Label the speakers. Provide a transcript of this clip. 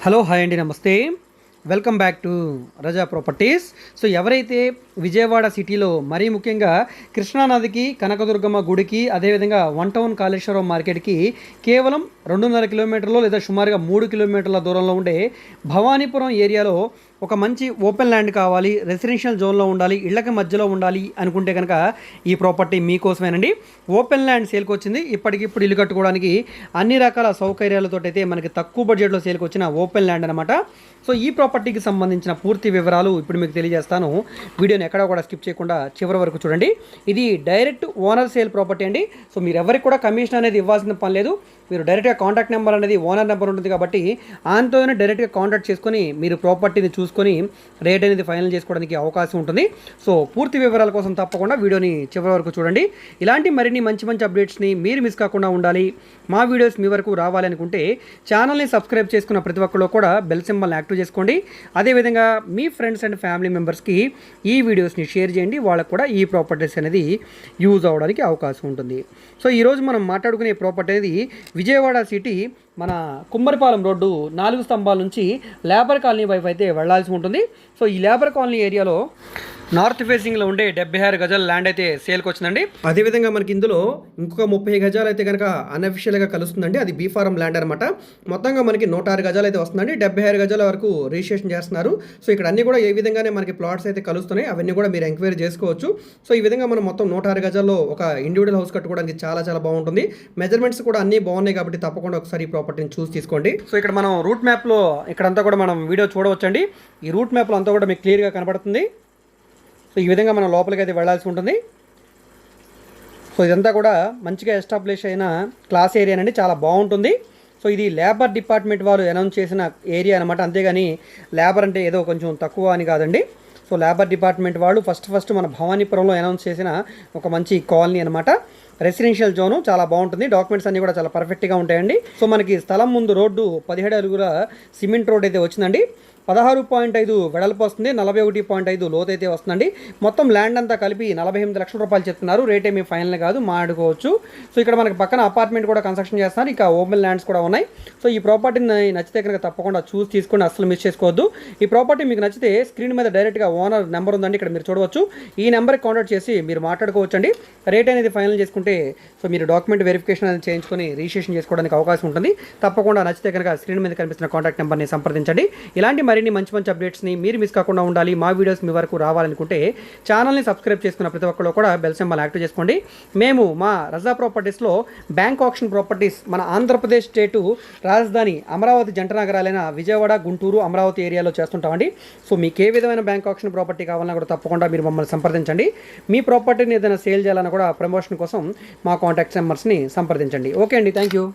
Speaker 1: Hello hi అండి నమస్తే. Welcome back to Raza properties so ఎవరైతే విజయవాడ సిటీలో మరీ ముఖ్యంగా కృష్ణానదికి కనకదుర్గమ్మ గుడికి అదేవిధంగా వన్ టౌన్ కాళేశ్వరం మార్కెట్కి కేవలం రెండున్నర కిలోమీటర్లు లేదా సుమారుగా మూడు కిలోమీటర్ల దూరంలో ఉండే భవానీపురం ఏరియాలో ఒక మంచి ఓపెన్ ల్యాండ్ కావాలి రెసిడెన్షియల్ జోన్లో ఉండాలి ఇళ్ళకి మధ్యలో ఉండాలి అనుకుంటే కనుక ఈ ప్రాపర్టీ మీకోసమేనండి. ఓపెన్ ల్యాండ్ సేల్కి వచ్చింది ఇప్పటికిప్పుడు ఇల్లు కట్టుకోవడానికి అన్ని రకాల సౌకర్యాలతో అయితే మనకి తక్కువ బడ్జెట్లో సేల్కి వచ్చిన ఓపెన్ ల్యాండ్ అనమాట సో ఈ ప్రాపర్టీకి సంబంధించిన పూర్తి వివరాలు ఇప్పుడు మీకు తెలియజేస్తాను. వీడియోని ఎక్కడా కూడా స్కిప్ చేయకుండా చివరి వరకు చూడండి. ఇది డైరెక్ట్ ఓనర్ సేల్ ప్రాపర్టీ అండి. సో మీరు ఎవరికి కూడా కమిషన్ అనేది ఇవ్వాల్సిన పని లేదు. మీరు డైరెక్ట్గా కాంటాక్ట్ నెంబర్ అనేది ఓనర్ నెంబర్ ఉంటుంది కాబట్టి ఆయనతోనే డైరెక్ట్గా కాంటాక్ట్ చేసుకొని మీరు ప్రాపర్టీని చూసుకొని రేట్ అనేది ఫైనల్ చేసుకోవడానికి అవకాశం ఉంటుంది. సో పూర్తి వివరాల కోసం తప్పకుండా వీడియోని చివరి వరకు చూడండి. ఇలాంటి మరిన్ని మంచి మంచి అప్డేట్స్ని మీరు మిస్ కాకుండా ఉండాలి. మా వీడియోస్ మీ వరకు రావాలి అనుకుంటే ఛానల్ని సబ్స్క్రైబ్ చేసుకున్న ప్రతి ఒక్కరు కూడా బెల్ సింబల్ని యాక్టివ్ చేసుకోండి. అదేవిధంగా మీ ఫ్రెండ్స్ అండ్ ఫ్యామిలీ మెంబర్స్కి ఈ వీడియోస్ని షేర్ చేయండి. వాళ్ళకు కూడా ఈ ప్రాపర్టీస్ అనేది యూజ్ అవ్వడానికి అవకాశం ఉంటుంది. సో ఈరోజు మనం మాట్లాడుకునే ప్రాపర్టీ అనేది విజయవాడ సిటీ మన కుమ్మరిపాలెం రోడ్డు నాలుగు స్తంభాల నుంచి లేబర్ కాలనీ వైపు అయితే వెళ్ళాల్సి ఉంటుంది. సో ఈ లేబర్ కాలనీ ఏరియాలో నార్త్ ఫేసింగ్లో ఉండే డెబ్బై ఆరు గజాల ల్యాండ్ అయితే సేల్కి వచ్చిందండి అదేవిధంగా మనకి ఇందులో ఇంకొక ముప్పై గజాలు అయితే కనుక అన్అఫిషియల్గా కలుస్తుందండి. అది బీఫారం ల్యాండ్ అనమాట మొత్తంగా మనకి నూట ఆరు గజాలు అయితే వస్తుందండి. డెబ్బై ఆరు గజాల వరకు రిజిస్ట్రేషన్ చేస్తున్నారు. సో ఇక్కడ అన్ని కూడా ఏ విధంగానే మనకి ప్లాట్స్ అయితే కలుస్తున్నాయి. అవన్నీ కూడా మీరు ఎంక్వైరీ చేసుకోవచ్చు. సో ఈ విధంగా మనం మొత్తం నూట ఆరు గజాల్లో ఒక ఇండివిజువల్ హౌస్ కట్టుకోవడానికి చాలా చాలా బాగుంటుంది. మెజర్మెంట్స్ కూడా అన్ని బాగున్నాయి కాబట్టి తప్పకుండా ఒకసారి ఈ ప్రాపర్టీని చూసి తీసుకోండి. సో ఇక్కడ మనం రూట్ మ్యాప్లో ఇక్కడంతా కూడా మనం వీడియో చూడవచ్చండి. ఈ రూట్ మ్యాప్లో అంతా కూడా మీకు క్లియర్గా కనబడుతుంది. సో ఈ విధంగా మనం లోపలికి అయితే వెళ్ళాల్సి ఉంటుంది. సో ఇదంతా కూడా మంచిగా ఎస్టాబ్లిష్ అయిన క్లాస్ ఏరియా అండి చాలా బాగుంటుంది. సో ఇది లేబర్ డిపార్ట్మెంట్ వారు అనౌన్స్ చేసిన ఏరియా అనమాట అంతేగాని లేబర్ అంటే ఏదో కొంచెం తక్కువ అని కాదండి. సో లేబర్ డిపార్ట్మెంట్ వాళ్ళు ఫస్ట్ ఫస్ట్ మన భవానీపురంలో అనౌన్స్ చేసిన ఒక మంచి కాలనీ అనమాట రెసిడెన్షియల్ జోను చాలా బాగుంటుంది. డాక్యుమెంట్స్ అన్నీ కూడా చాలా పర్ఫెక్ట్గా ఉంటాయండి. సో మనకి స్థలం ముందు రోడ్డు పదిహేడు అడుగుల సిమెంట్ రోడ్ అయితే వచ్చిందండి. పదహారు పాయింట్ ఐదు వెడల్పు వస్తుంది. నలభై ఒకటి పాయింట్ ఐదు లోతు అయితే వస్తుందండి. మొత్తం ల్యాండ్ అంతా కలిపి నలభై ఎనిమిది లక్షల రూపాయలు చెప్తున్నారు. రేట్ ఏమీ ఫైనల్ కాదు మాడుకోవచ్చు సో ఇక్కడ మనకి పక్కన అపార్ట్మెంట్ కూడా కన్స్ట్రక్షన్ చేస్తున్నారు. ఇంకా ఓపెన్ ల్యాండ్స్ కూడా ఉన్నాయి. సో ఈ ప్రాపర్టీని నచ్చితే కనుక తప్పకుండా చూసి తీసుకొని అస్సలు మిస్ చేసుకోవద్దు. ఈ ప్రాపర్టీ మీకు నచ్చితే స్క్రీన్ మీద డైరెక్ట్గా ఓనర్ నెంబర్ ఉందండి. ఇక్కడ మీరు చూడవచ్చు. ఈ నెంబర్కి కాంటాక్ట్ చేసి మీరు మాట్లాడుకోవచ్చండి. రేట్ అనేది ఫైనల్ చేసుకుంటే సో మీరు డాక్యుమెంట్ వెరిఫికేషన్ అనేది చేయించుకొని రిజిస్ట్రేషన్ చేసుకోవడానికి అవకాశం ఉంటుంది. తప్పకుండా నచ్చితే కనుక స్క్రీన్ మీద కనిపిస్తున్న కాంటాక్ట్ నెంబర్ని సంప్రదించండి. ఇలాంటి మరి మరిన్ని మంచి మంచి అప్డేట్స్ని మీరు మిస్ కాకుండా ఉండాలి. మా వీడియోస్ మీ వరకు రావాలనుకుంటే ఛానల్ని సబ్స్క్రైబ్ చేసుకున్న ప్రతి ఒక్కరు కూడా బెల్ సింబల్ యాక్టివ్ చేసుకోండి. మేము మా రజా ప్రాపర్టీస్లో బ్యాంక్ ఆప్షన్ ప్రాపర్టీస్ మన ఆంధ్రప్రదేశ్ స్టేటు రాజధాని అమరావతి జంట నగరాలైన విజయవాడ గుంటూరు అమరావతి ఏరియాలో చేస్తుంటామండి. సో మీకు ఏ విధమైన బ్యాంక్ ఆప్షన్ ప్రాపర్టీ కావాలన్నా కూడా తప్పకుండా మీరు మమ్మల్ని సంప్రదించండి. మీ ప్రాపర్టీని ఏదైనా సేల్ చేయాలన్నా కూడా ప్రమోషన్ కోసం మా కాంటాక్ట్ నెంబర్స్ని సంప్రదించండి. ఓకే అండి థ్యాంక్ యూ